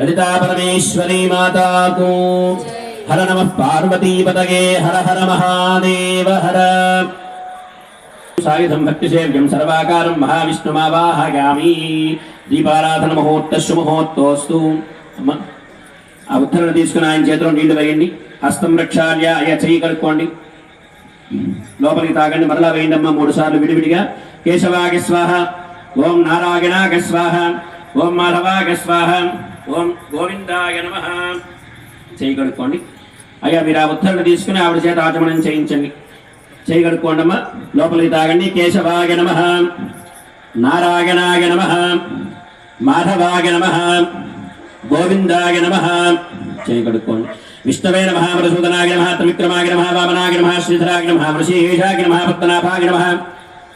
లలితా పరమేశ్వరీ మాతాకు హర నమ పార్వతీపతగే హర హర మహాదేవ హర సాయుధం భక్తి సేవ్యం సర్వాకారం మహావిష్ణుమావాహయామి దీపారాధన ముహూర్తస్సు ముహూర్తోస్తు ఆ ఉత్తరణ తీసుకుని ఆయన చేతిలో నీళ్ళు వేయండి. హస్తం రక్షార్య అయ్యా చెయ్యి కడుక్కోండి లోపలికి తాగండి. మరలా వేయండి అమ్మ మూడు సార్లు విడివిడిగా. కేశవాగ స్వాహ. ఓం నారాయణాగ స్వాహ. ఓం మాధవాగ స్వాహ. ఓం గోవిందాయ నమ. చేయి అయ్యా మీరు ఆ ఉత్తరణ తీసుకుని ఆవిడ చేత ఆచమనం చేయించండి. చేయి అమ్మా లోపలికి తాగండి. కేశవాగ నమ. నారాయణాయ నమ. మాధవాయ నమ. గోవిందాయ నమ. చేయి కడుక్కోండి విష్ణవే నమ. మధుసూదనాయ నమ. త్రివిక్రమాయ నమ. వామనాయ నమ. శ్రీధరాయ నమ. వృషీషాయ నమ. పద్మనాభాయ నమ.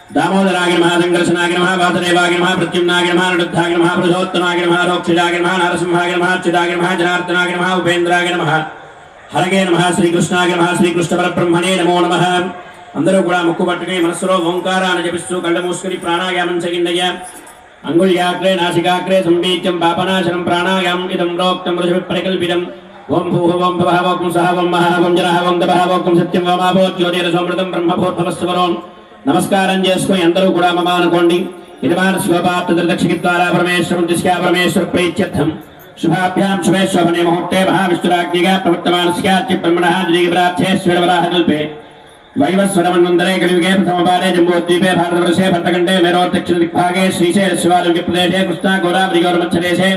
దామోదరాయ నమ సంకర్షణాయ నమ వాసుదేవాయ నమ ప్రత్యుమ్నాయ నమ నడుద్ధాయ నమ పురుషోత్తమాయ నమ రోక్షిజాయ నమ నరసింహాయ నమ అచ్యుతాయ నమ జనార్దనాయ నమ ఉపేంద్రాయ నమ. హరగే నమ శ్రీకృష్ణాయ నమ శ్రీకృష్ణ పరబ్రహ్మణే నమో నమ. అందరూ కూడా ముక్కు పట్టుకుని మనస్సులో ఓంకారాన్ని జపిస్తూ కళ్ళ మూసుకుని ప్రాణాయామం చేయండియ్యా. అంగుళ్యాగ్రే నాసికాగ్రే సంబీత్యం పాపనాశనం ప్రాణాయామం ఇదం రోక్తం ఋషి ప్రకల్పితం. ఓం భూః ఓం భవః ఓం సహ ఓం మహః ఓం జనః ఓం తపః ఓం సత్యం ఓమాభో జ్యోతిరసోమృతం బ్రహ్మభూర్భవస్వరం నమస్కారం చేసుకుని అందరూ కూడా మమ అనుకోండి. యజమాన శివపాత్ర దక్షిణ ద్వారా పరమేశ్వరం దిశా పరమేశ్వర ప్రీత్యర్థం. శుభాభ్యాం శుభే శోభనే ముహూర్తే మహావిష్ణురాజ్ఞిగా ప్రవర్తమానస్యాచ్య బ్రహ్మణः ద్విగీవరాధ్యేశ్వరవరాహ కల్పే వైవస్వరమన్వంతరే కలియుగే ప్రథమపాదే జంబోద్వీపే భారతవర్షే భరతఖండే మేరోత్తక్షిణ దిగ్భాగే శ్రీశైల శివాలయ ప్రదేశే కృష్ణా గోదావరి గౌరమచ్చదేశే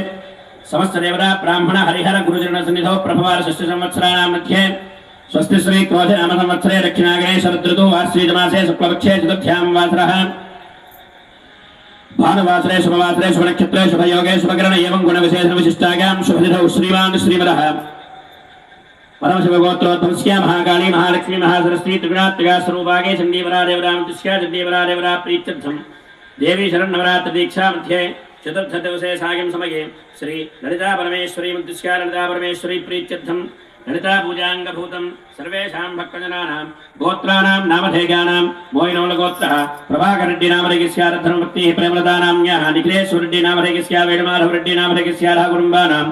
సమస్త దేవరా బ్రాహ్మణ హరిహర గురుజన సన్నిధౌ ప్రభవార షష్ఠ సంవత్సరాణాం మధ్యే स्वस्ति श्री क्रोधे नाम संवत्सरे दक्षिणाग्रे शरदृतु वास्वीजमासे शुक्लपक्षे चतुर्थ्यां वासरः भानुवासरे शुभवासरे शुभनक्षत्रे शुभयोगे शुभकरण एवं गुण विशेष गुणविशेषविशिष्टायां शुभदिधौ श्रीमान् श्रीवरः परम श्रीमदः परमशिवगोत्रोत्तमस्या महाकाली महालक्ष्मी महासरस्वती त्रिगुणात्रिका स्वरूपागे चंडीवरा देवराम देवरामतिस्या चण्डीवरा देवरा प्रीत्यर्थम देवी शरण नवरात्र दीक्षा मध्ये चतुर्थ दिवसे सायं समये श्री ललिता परमेश्वरी मन्तिस्या ललिता परमेश्वरी प्रीत्यर्थम పరమేశ్వరీ ప్రీత్యర్థం లలితా పూజాంగభూతం సర్వేషాం భక్తజనానాం గోత్రాణాం నామధేయానాం మోయినోళ గోత్రః ప్రభాకరెడ్డి నామధేయస్య రత్నమూర్తి ప్రేమలతానామ్యః నిఖిలేశ్వరెడ్డి నామధేయస్య వేణుమాధవరెడ్డి నామధేయస్య కుటుంబానాం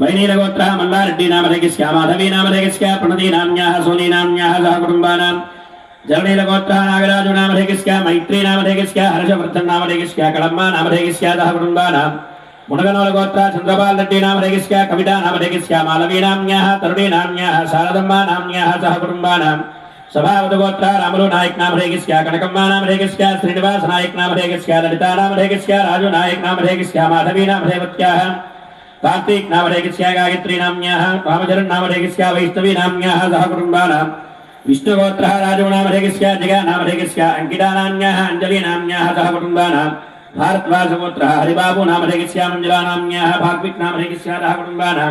వైనీలగోత్రः మల్లారెడ్డి నామధేయస్య మాధవీ నామధేయస్య ప్రణదీ నామ్యాः సోనీ నామ్యాः సహ కుటుంబానాం జలనీలగోత్రः నాగరాజు సహ కుటుంబానాం చంద్రపాల్ రెడ్డి నామధేయస్య కవితా నామధేయస్య మాలవీ నామ్యాः తరుణీ నామ్యాः శారదమ్మ సహ కుటుంబానాం సభావతగోత్ర రాములు నాయక్ నామ నామధేయస్య కనకమ్మ నామధేయస్య శ్రీనివాస నాయక్ నామ నామధేయస్య లలితా నామధేయస్య రాజు నాయక్ నామ నామధేయస్య మాధవీ రేవత్యాహ కార్తీక్ నామధేయస్య గాయత్రీ నామ్యాः రామచరణ్ నామధేయస్య వైష్ణవీ నామ్యాः సహ కుటుంబానాం విష్ణుగోత్ర రాజు నామ నామధేయస్య జగా నామధేయస్య అంకితా నామ్యాः అంజలి నామ్యాः సహ కుటుంబానాం भारद्वाजपुत्र हरिबाबू नाम रेगिस्यामञ्जलानाम्न्याः भाग्विक् नाम रेगिस्यादः कुटुम्बानां।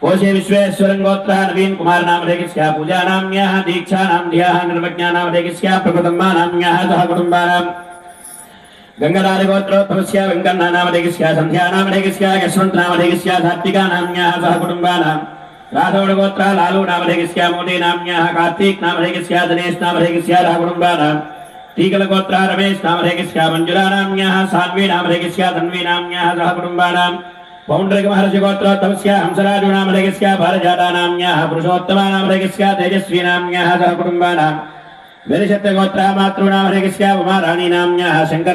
कोशे विश्वेश्वरङ्गोत्रः नवीन् कुमार नाम रेगिस्या पूजानाम्न्याः दीक्षानां धियाः निर्वज्ञानां रेगिस्या प्रकृतम्बानाम्न्याः सह कुटुम्बानाम् गङ्गधारगोत्रोत्तमस्य वेङ्कन्नानाम रेगिस्या सन्ध्यानाम रेगिस्या यशवन्तनाम रेगिस्या धात्विकानाम्न्याः सह कुटुम्बानाम् राधोडगोत्रः लालू नाम रेगिस्या मोदी नाम्न्याः कार्तीक् नाम रेगिस्या दिनेश नाम रेगिस्या सह कुटुम्बानाम् श्रीकलगोत्रा रमेश नाम रेखिष्या मंजुराम्याः साध्वी नाम रेखिष्या धन्वी नाम्याः सह कुटुम्बानाम् पौण्ड्रिक महर्षि गोत्र तपस्या हंसराजु नाम रेखिष्या भारजाता नाम्याः पुरुषोत्तमा नाम रेखिष्या तेजस्वी सह कुटुम्बानाम् रेखिष्या नाम रेखिष्या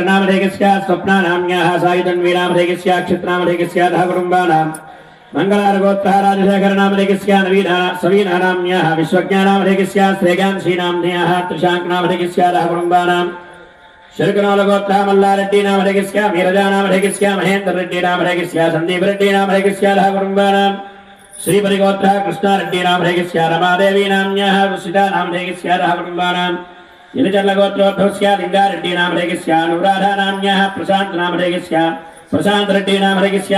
नाम रेखिष्या रेखिष्या सह నామధేయస్య సహ కుటుంబానాం శరుకనోలగోత్ర మల్లారెడ్డి నామధేయస్య మీరజా నామధేయస్య మహేందర్ రెడ్డి నామధేయస్య సందీప్ రెడ్డి నామధేయస్య సహ కుటుంబానాం శ్రీపరిగోత్ర కృష్ణారెడ్డి నామధేయస్య రమాదేవి నామ్యాः వృషితా నామధేయస్య సహ కుటుంబానాం ఇలచర్లగోత్రోద్భవస్య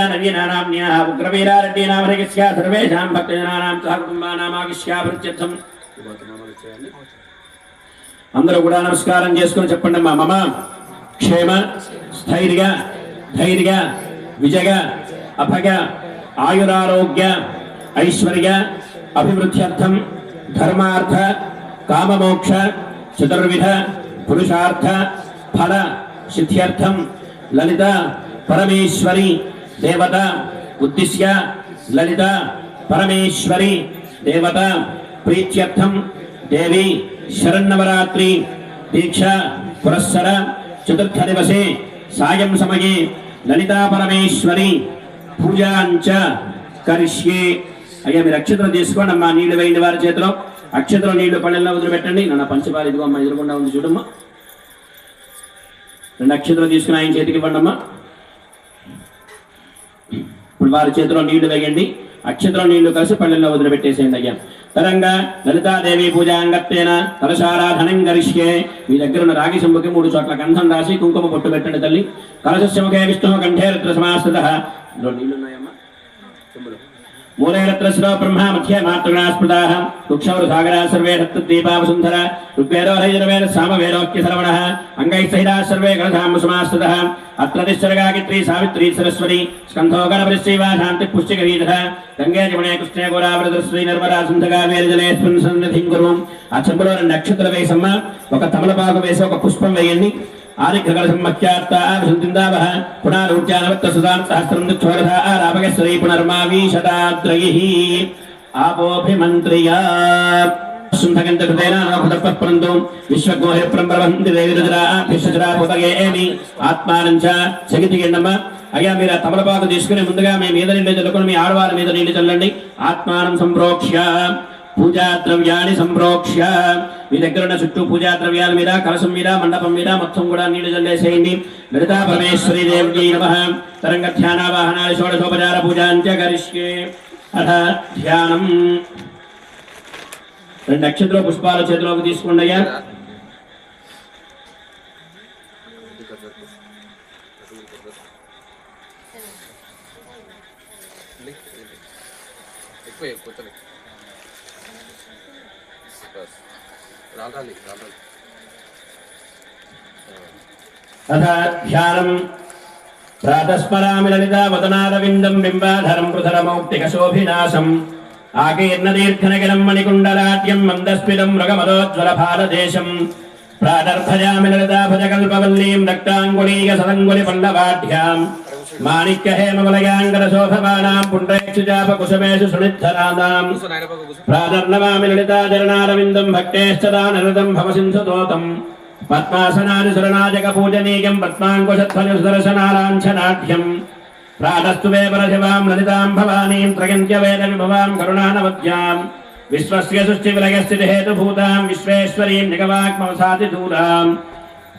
లింగారెడ్డి నామధేయస్య అనురాధా నామ్యాः సర్వేషాం భక్తజనానాం సహ కుటుంబానామాగిష్యాభివృత్యర్థం అందరూ కూడా నమస్కారం చేసుకుని చెప్పండి అమ్మా మమ క్షేమ స్థైర్య ధైర్య విజయ అభయ ఆయురారోగ్య ఐశ్వర్య అభివృద్ధ్యర్థం ధర్మార్థ కామమోక్ష చతుర్విధ పురుషార్థ ఫల సిద్ధ్యర్థం లలిత పరమేశ్వరి దేవత ఉద్దిశ్య లలిత పరమేశ్వరి దేవత ప్రీత్యర్థం దేవి శరన్నవరాత్రి దీక్ష పురస్సర చతుర్థ దివసే సాయం సమయే లలితా పరమేశ్వరి పూజాంచ కరిష్యే. అయ్యా మీరు అక్షతలు తీసుకోండి అమ్మా నీళ్ళు వేయండి వారి చేతిలో. అక్షతలు నీళ్ళు పళ్ళెల్లో వదిలిపెట్టండి. నన్ను పంచపాలు ఇదిగో అమ్మ ఎదురుకుండా ఉంది చూడమ్మా. రెండు అక్షతలు తీసుకుని ఆయన చేతికి ఇవ్వండి అమ్మా ఇప్పుడు వారి చేతిలో నీళ్ళు వేయండి. అక్షతలో నీళ్ళు కలిసి పళ్ళెల్లో వదిలిపెట్టేసేయండి అయ్యా. తరంగా లలితాదేవి పూజాంగత్తేన కలశారాధనం గరిష్యే మీ దగ్గర ఉన్న రాగి చెంబుకి మూడు చోట్ల గంధం రాసి కుంకుమ పొట్టు పెట్టండి తల్లి. కలశముఖే విష్ణు కంఠే రుద్ర సమాశ్రిత నీళ్ళున్నాయమ్మా. నీళ్ళు మూలైరత్రస్లో బ్రహ్మ మధ్య మాతృగా వృక్షౌరు సాగరా సర్వే దత్తద్వీపావసుంధర ఋగ్వేదోహైర్వేద సామవేదోక్య సరవణः. అంగైः సహితా సర్వే గణధామ సమాస్తతः. అత్ర తిశ్చరగాగిత్రీ సావిత్రీ సరస్వతి. స్కంధో గణపరిశ్రీవా శాంతి పుష్టికరీతः. గంగే జమణే కృష్ణే గోదావరి నర్మదా సింధగా వేలజలే సన్నిధిం కురు ఆ చెంబులో రెండు నక్షత్రాలు వేసమ్మ. ఒక తమలపాకు వేసి ఒక పుష్పం వేయండి. ఆదిఘ్రకలసమ్మఖ్యాత్తాభిసంతిందావः పునారూర్జానవత్త సుధాం సహస్రం దుఃఖవరధా ఆరాపగశ్రీ పునర్మావీషదాద్రయిः ఆపోభిమంత్రియా శుంభగంతృతేన నోపదపరంతో విశ్వగోహిప్రం ప్రవంతి ఆత్మానం చ జగతిగండమ్మ అయ్యా మీరు ఆ తమలపాకు తీసుకుని ముందుగా మీ మీద నీళ్ళు చల్లుకొని మీ ఆడవారి మీద నీళ్ళు చల్లండి ఆత్మానం సంప్రోక్ష్య పూజా ద్రవ్యాన్ని సంప్రోక్ష్య. మీ దగ్గర ఉన్న చుట్టూ పూజా ద్రవ్యాల మీద కలసం మీద మండపం మీద మొత్తం కూడా నీళ్ళు జల్లేసేయండి. లలితా పరమేశ్వరి దేవి నమ. తరంగ ధ్యానావాహనాలు షోడశోపచార పూజాంత్య కరిష్యే అథ ధ్యానం. రెండు నక్షత్ర పుష్పాలు చేతిలోకి తీసుకోండి బస్ ప్రాతస్పరామి రాలి అథ ధ్యానం ప్రాతస్మరామి లలితా వదనారవిందం బింబాధరం పృథరమౌక్తికశోభినాశం. ఆకీర్ణదీర్ఘనగిలం మణికుండలాట్యం మందస్మిదం మృగమదోజ్వల భారదేశం ప్రాదర్భజామి లలితా భజకల్పవల్లీం రక్తాంగుళీయ సదంగులి పల్లవాఢ్యాం మాణిక్య హేమవలయాంగర శోభమానాం పుండ్రేక్షుజాప కుసుమేషు సునిద్ధరాదాం కూర్చో నాయన పక్క కూర్చో ప్రాదర్నమామి లలితాచరణారవిందం భక్తేష్టదా నృతం భవసింధుతోతం పద్మాసనాది శరణాజక పూజనీయం పద్మాంకుశధ్వజ సుదర్శనాలాంఛనాఢ్యం ప్రాతస్తు మే పరశివాం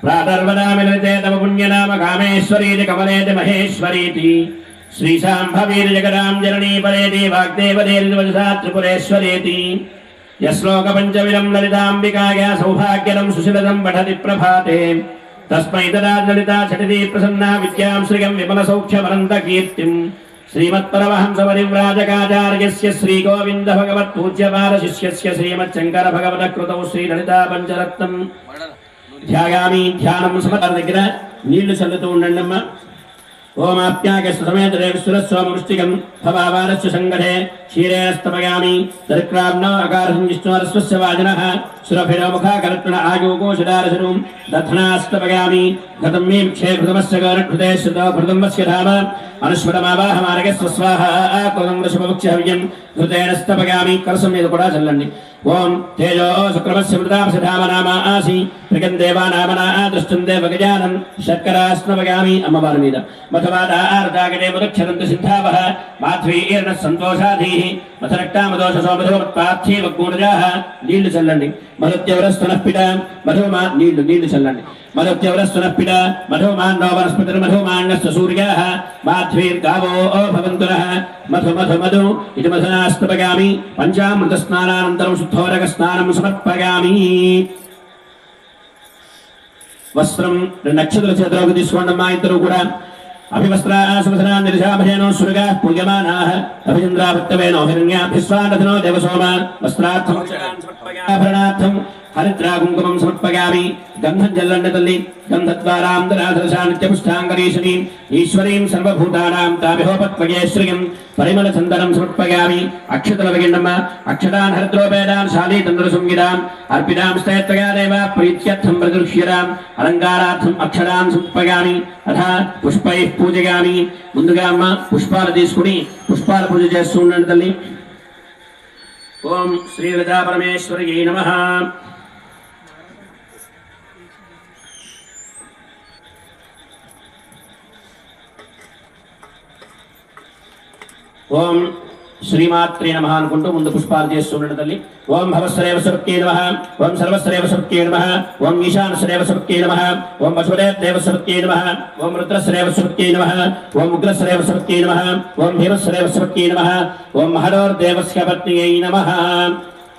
లలితాం భవానీం త్రయంత్య వేద విభవాం కరుణానవద్యాం విశ్వస్య సృష్టి విలయస్థితి హేతుభూతాం విశ్వేశ్వరీం నిగవాక్మవసాతి దూరాం ప్రాతర్వదామి లలితే తమ పుణ్యనామ కామేశ్వరీతి కమలేతి మహేశ్వరీతి శ్రీశాంభవీర్ జగదాం జననీ పరేతి వాగ్దేవదేర్వజసా త్రిపురేశ్వరేతి యశ్లోక పంచవిదం లలితాంబికాయ సౌభాగ్యదం ధ్యాయామి ధ్యానం సుమతర దగ్గర నీళ్ళు చల్లుతూ ఉండండి అమ్మా ఓమాప్యాగ సమేత దేవసుర సోమృష్టికం భవావారస్య సంగతే క్షీరేణ స్తమయామి దరిక్రామ్న అకారసం విష్ణురస్వస్య వాజన. సురభిరో ముఖా కరత్న ఆయోగో శుదారశనం దధ్నాస్తమయామి గతం మే క్షేభృతమస్య గౌరకృతే శ్రుతో భృతంబస్య ధామ అనుస్మరమావాహమారగ స్వస్వాహ కులం హవ్యం ఘృతేన స్తమయామి కలసం మీద కూడా చల్లండి ఓం తేజో శుక్రమస్య మృతాంశ ధామ నామ ఆసి ప్రగం దేవా నామన దృష్టం దేవ గజానం శర్కరాస్నవగామి అమ్మవారి మీద మధువాదార్దాగడే మధుక్షరంతు సిద్ధావ మాధ్వీర్ణ సంతోషాధీ మధురక్తామదోష సోమధుమత్పార్థీవ గూణజాః నీళ్ళు చల్లండి. మధుత్యవరస్తునఃపిడ మధుమా నీళ్ళు నీళ్ళు చల్లండి. మధుత్యవరస్తునఃపిట మధుమాన్నో వనస్పతిర్ మధుమాన్నస్య సూర్యాः. మాధ్వీర్గావో భవంతురః మధు మధు మధు. ఇది మధునాస్తపగామి పంచామృత స్నానానంతరం శుద్ధోరక స్నానం సమర్పగామి. వస్త్రం రెండు నక్షత్ర చేతిలోకి తీసుకోండి మా ఇద్దరు కూడా అభివస్త్రాసమసనా నిర్జాభయనో శృగా పూజమానా అభిచంద్రాభక్తవేనో హిరణ్యాభిస్వానథనో దేవసోమ వస్త్రార్థం ఆభరణార్థం హరిద్రా కుంకుమం సమర్పయామి గంధం జల్లండి తల్లి గంధద్వారాం దరాధరసా నిత్యపుష్టాంగరీషణి ఈశ్వరీం సర్వభూతానాం తాభిహోపత్వగేశ్రియం పరిమళ చందనం సమర్పయామి అక్షతల వగిండమ్మ అక్షతాన్ హరిద్రోపేదాన్ శాలీ తంద్ర సంగిదాం అర్పితాం స్తేత్వగా దేవ ప్రీత్యర్థం ప్రదృశ్యరాం అలంకారార్థం అక్షరాన్ సమర్పయామి అథ పుష్పై పూజయామి ముందుగా అమ్మ పుష్పాలు తీసుకుని పుష్పాల పూజ చేస్తూ ఉండండి తల్లి. ఓం శ్రీ లతా పరమేశ్వరి నమ. ఓం శ్రీమాత్రే నమ అనుకుంటూ ముందు పుష్పాలు చేస్తుండడు తల్లి. ఓం భవశ్రేవ సురక్కే నమ. ఓం సర్వశ్రేవ సురక్కే నమ. ఓం ఈశానస్రేవ సురక్కే నమ. ఓం వసుదేవ సురక్కే నమ. ఓం రుద్రశ్రేవ సురక్కే నమ. ఓం ఉగ్రశ్రేవ సురక్కే నమ. ఓం భీమశ్రేవ సురక్కే నమ. ఓం మహడోర్దేవస్య పత్నియై నమ.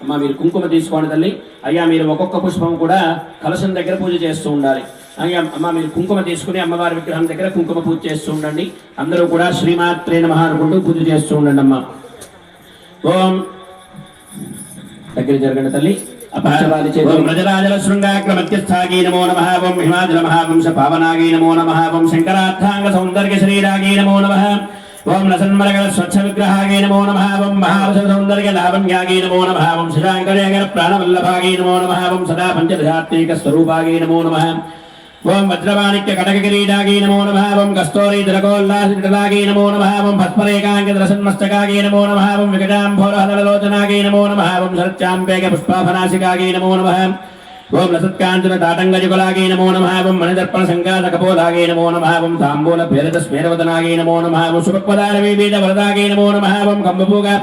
అమ్మ మీరు కుంకుమ తీసుకోండి తల్లి. అయ్యా మీరు ఒక్కొక్క పుష్పం కూడా కలశం దగ్గర పూజ చేస్తూ ఉండాలి. అమ్మ మీరు కుంకుమ తీసుకుని అమ్మవారి విగ్రహం దగ్గర కుంకుమ పూజ చేస్తూ ఉండండి. అందరూ కూడా శ్రీమాత్రే నమ అనుకుంటూ పూజ చేస్తూ ఉండండి అమ్మ. ఓం. దగ్గర జరగండి తల్లి. అపహారవాది చేతి. ఓం రజరాజల శృంగాగ్ర మధ్యస్థాగీ నమో నమ. ఓం హిమాచల మహావంశ పావనాగీ నమో నమ. ఓం శంకరార్థాంగ సౌందర్య శరీరాగీ నమో నమ. ఓం నసన్మరగల స్వచ్ఛ విగ్రహాగీ నమో నమ. ఓం మహావస సౌందర్య లావణ్యాగీ నమో నమ. ఓం శశాంకరేగర ప్రాణవల్లభాగీ నమో నమ. ఓం సదా పంచదశాత్మిక స్వరూపాగీ నమో నమ. ఓం వజ్రవాణిక్య కటక కిరీటాగీ నమో నమ ఓం కస్తూరి తిలకోల్లాసిటలాగీ నమో నమ ఓం భస్మరేకాంకితరసన్మస్తకాగీ నమో నమ వికటాంభోరహలలోచనాగీ నమో నమ ఓం శరత్యాంబేక పుష్పాఫనాసికాగీ నమో నమ ఓం లసత్కాంచన తాటంగజుగులాగీ నమో నమ మణిదర్పణ సంగాత కపోలాగీ నమో నమ తాంబూల భేరత స్మేరవదనాగీ నమో నమ ఓం సుభక్పదార వరదాగీ నమో నమ కంబపూగా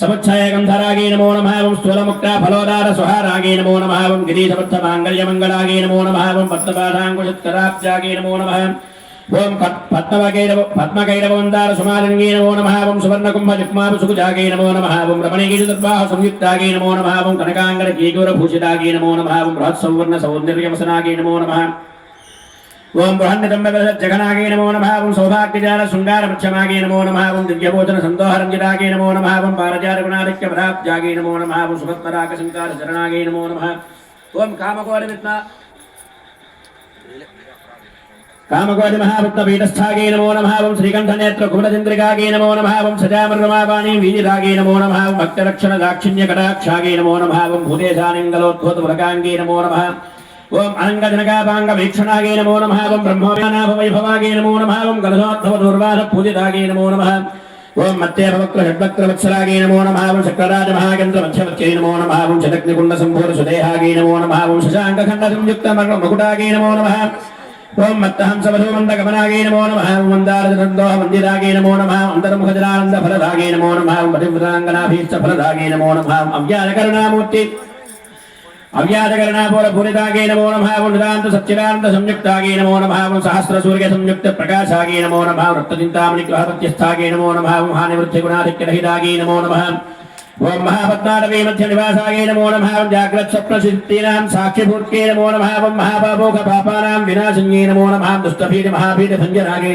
సముచ్ఛాయ గంధరాగే నమో నమావం స్థూలముక్త ఫలోదార సుహారాగే నమో నమావం ఓం గిరీశబద్ధ మాంగళ్య మంగళాగే నమో నమావం ఓం నమో నమ ఓం పద్మవకైరవ పద్మకైరవందార సుమాలింగే నమో నమావం ఓం సువర్ణకుంభ జిక్మాపుసుకుజాగే నమో నమావం ఓం రమణీగీజుర్వాహ సంయుక్తాగే నమో నమావం కనకాంగర కీగూర భూషితాగే నమో నమావం ఓం బృహత్ సౌవర్ణ సౌందర్యవసనాగే నమో నమ ఓం బృహన్నితంబగనాగే నమో నమ సౌభాగ్యజాల శృంగార మధ్యమాగే నమో నమ ఓం దివ్యభోజన సందోహరంజితాగే నమో నమ ఓం పారజార గుణాదిత్య పదాబ్జాగే నమో నమ ఓం సుభత్మరాక శంకార శరణాగే నమో నమ. ఓం కామకోరి విత్న కామకోటి మహాభక్త పీఠస్థాగే నమో నమ ఓం శ్రీకంఠనేత్ర కుమరచంద్రికాగే నమో నమ ఓం సజామృగమావాణి వీజిరాగే నమో నమ భక్తరక్షణ దాక్షిణ్య కటాక్షాగే నమో నమ ఓం మృగాంగే నమో నమ. ఓం అనంగజనకాపాంగ నమో నమ ఓం బ్రహ్మోపనాభ నమో నమ ఓం గలసోద్ధవ పూజితాగే నమో నమ ఓం మత్యేభవక్ర షడ్వక్ర నమో నమ ఓం చక్రరాజ మహాగంధ్ర మధ్యవత్యై నమో నమ ఓం శతగ్నికుండ సంభూర సుదేహాగే నమో నమ ఓం శశాంకఖండ సంయుక్త మర్మ మకుటాగే నమో నమ ఓం మత్తహంస గమనాగే నమో నమ ఓం మందారదోహ మందిరాగే నమో నమ అంతర్ముఖజనానంద ఫలదాగే నమో నమ ఓం పతివ్రతాంగనాభీష్ట ఫలదాగే నమో నమ అవ్యాజకరుణామూర్తి అవ్యాజకరణాపూర పూరితాగే నమో నమ నిదాంత సచ్చిదానంద సంయుక్తాగే నమో నమ సహస్ర సూర్య సంయుక్త ప్రకాశాగే నమో నమ వృత్తచింతామణి గ్రహపత్యస్థాగే నమో నమ మహానివృత్తి గుణాధిక్యరహితాగే నమో నమ ఓం మహాపద్మాటవీ మధ్య నివాసాగే నమో నమ జాగ్రత్ స్వప్న సిద్ధీనాం సాక్షిభూత్కే నమో నమ ఓం మహాపాపోక పాపానాం వినాశన్యే నమో నమ దుష్టపీఠ మహాపీఠ భంజనాగే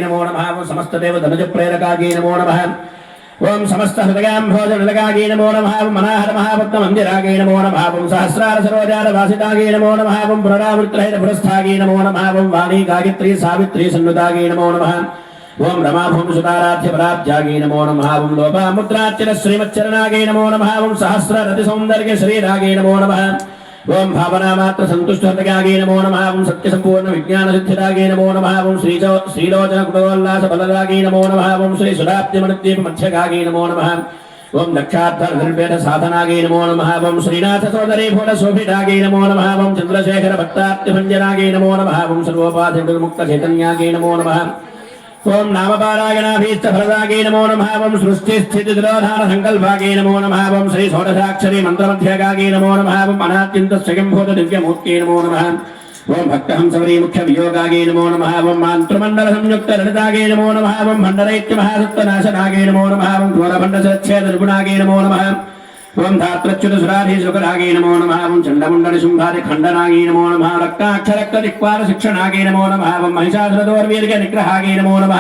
నమో సమస్త దేవ ధనుజ ప్రేరకాగే నమో నమ ఓం సమస్త హృదయాంభోజనలగాగే నమో నమ మనాహర మహాభక్త మందిరాగే నమో నమ సహస్రార సరోజార వాసితాగే నమో నమ ఓం పునరావృత్రహిత పురస్థాగే నమో నమ ఓం వాణీ గాయత్రీ సావిత్రీ సన్నుతాగే నమో నమ ఓం రమాభూం సుతారాధ్య పరాబ్జాగే నమో నమ ఓం లోపాముద్రార్చన శ్రీమచ్చరణాగే నమో నమ సహస్ర రతి సౌందర్య శ్రీరాగే నమో నమ ఓం భావనామాత్ర సంతుష్టర్గాగే నమో నమ. ఓం సత్య సంపూర్ణ విజ్ఞాన సిద్ధిరాగే నమో నమ. ఓం శ్రీచో శ్రీలోచన కుటోల్లాస బలరాగే నమో నమ. ఓం శ్రీ సురాబ్దిమణద్వీప మధ్యగాగే నమో నమ. ఓం దక్షార్థ నిర్వేద సాధనాగే నమో నమ. ఓం శ్రీనాథ సోదరీ భూత శోభితాగే నమో నమ. ఓం చంద్రశేఖర భక్తార్తి భంజనాగే నమో నమ. ఓం సర్వోపాధి ముక్త చైతన్యాగే నమో నమ. ఓం నామపారాయణాభీష్ట ఫలదాగే నమో నమావం సృష్టి స్థితి తిరోధాన సంకల్పాగే నమో. నమావం శ్రీ షోడశాక్షరి మంత్రమధ్యగాగే నమో నమావం అనాత్యంత స్వయంభూత దివ్యమూర్తే నమో నమః. ఓం భక్తహంసవరీ ముఖ్య వియోగాగే నమో. నమావం మాంత్రమండల సంయుక్త లలితాగే నమో. నమావం భండరైత్య మహాసత్వ నాశనాగే నమో. నమావం ఓం ఘోరభండ సచ్ఛేద నిర్గుణాగే నమో నమః. ఓం ధాత్రచ్యుత నమో నమ. ఓం చండముండలి శుంభాది ఖండనాగే నమో నమ. రక్తాక్షరక్త దిక్పాల శిక్షణాగే నమో నమ. ఓం మహిషాసురదోర్వీర్య నిగ్రహాగే నమో నమ.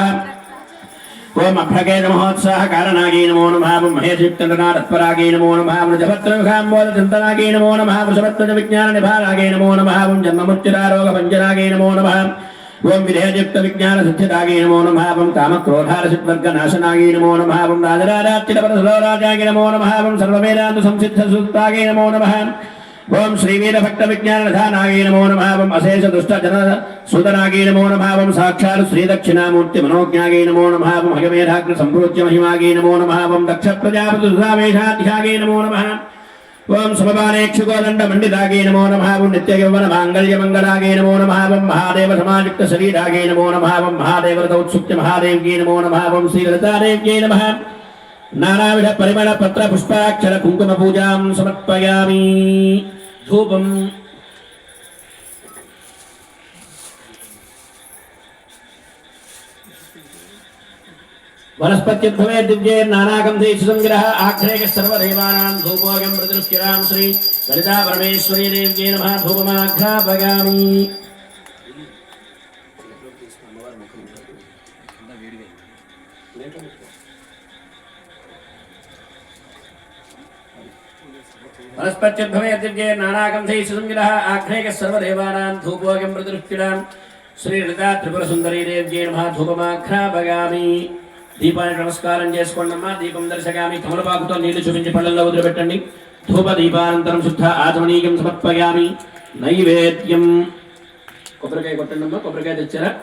ఓం అభ్రగేద మహోత్సాహ కారణాగే నమో నమః. ఓం మహేషిప్తనారత్పరాగే నమో నమః. ఓం జపత్రముఖాంబోధ చింతనాగే నమో నమః. ఓం శబత్వజ విజ్ఞాన నిభారాగే నమో నమః. ఓం జన్మముచ్చిరారోగ పంజరాగే నమో నమః. ఓం విధేయయుక్త విజ్ఞాన సిద్ధిదాగే నమో నమః ఓం కామక్రోధార సిద్వర్గ నాశనాగే నమో నమః ఓం రాజరాజాత్యపరసలోరాజాగే నమో నమః సర్వవేదాంత సంసిద్ధ సూక్తాగే నమో నమః ఓం శ్రీవీర భక్త విజ్ఞాన నిధానాగే నమో నమః అశేష దుష్ట జన సుతనాగే నమో నమః సాక్షాత్ శ్రీ దక్షిణామూర్తి మనోజ్ఞాగే నమో నమః హగమేధాగ్ర సంపూజ్య మహిమాగే నమో నమః దక్ష ప్రజాపతి సుధావేశాధ్యాగే నమో నమః ఓం సమబాలేక్షుకోదండ మండితాగే నమో నమావం ఓం నిత్య యౌవన మాంగళ్య మంగళాగే నమో నమావం మహాదేవ సమాయుక్త శరీరాగే నమో నమావం ఓం మహాదేవ్యే నమో నమావం శ్రీలతాదేవ్యే నమ. నానావిధ పరిమళ పత్ర పుష్పాక్షర కుంకుమ పూజాం సమర్పయామి. ధూపం వనస్పత్యుద్భవే దివ్యే నానాగంధే సుసంగ్రహ ఆగ్రేయ సర్వదేవానాం ధూపోగం ప్రదృశ్యరాం శ్రీ లలితా పరమేశ్వరీ దేవ్యే నమః ధూపమాఘ్రాపయామి వనస్పత్యుద్భవే దివ్యే నానాగంధే సుసంగ్రహ ఆగ్రేయ సర్వదేవానాం ధూపోగం ప్రదృశ్యరాం శ్రీ లలితా త్రిపుర దీపానికి నమస్కారం చేసుకోండి అమ్మా. దీపం దర్శగామి కమలపాకుతో నీళ్ళు చూపించి పళ్ళల్లో వదిలిపెట్టండి. ధూప దీపానంతరం శుద్ధ ఆచమనీయం సమర్పయామి. నైవేద్యం. కొబ్బరికాయ కొట్టండి అమ్మా. కొబ్బరికాయ తెచ్చారా?